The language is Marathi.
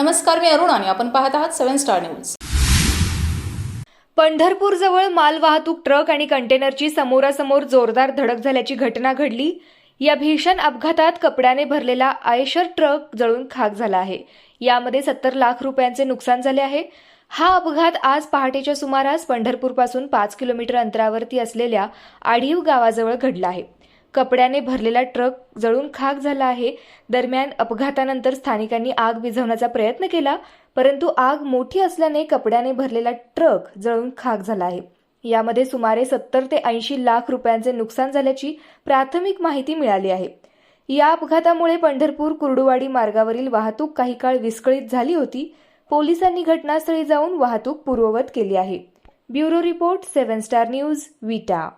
नमस्कार मी अरुण आणि आपण पाहत आहात सेव्हन स्टार न्यूज. पंढरपूरजवळ मालवाहतूक ट्रक आणि कंटेनरची समोरासमोर जोरदार धडक झाल्याची घटना घडली. या भीषण अपघातात कपड्याने भरलेला आयशर ट्रक जळून खाक झाला आहे. यामध्ये सत्तर लाख रुपयांचे नुकसान झाले आहे. हा अपघात आज पहाटेच्या सुमारास पंढरपूरपासून पाच किलोमीटर अंतरावरती असलेल्या आढीव गावाजवळ घडला आहे. कपड्याने भरलेला ट्रक जळून खाक झाला आहे. दरम्यान अपघातानंतर स्थानिकांनी आग विझवण्याचा प्रयत्न केला परंतु आग मोठी असल्याने कपड्याने भरलेला ट्रक जळून खाक झाला आहे. यामध्ये सुमारे सत्तर ते ऐंशी लाख रुपयांचे नुकसान झाल्याची प्राथमिक माहिती मिळाली आहे. या अपघातामुळे पंढरपूर कुर्डुवाडी मार्गावरील वाहतूक काही काळ विस्कळीत झाली होती. पोलिसांनी घटनास्थळी जाऊन वाहतूक पूर्ववत केली आहे. Bureau report seven star news Vita.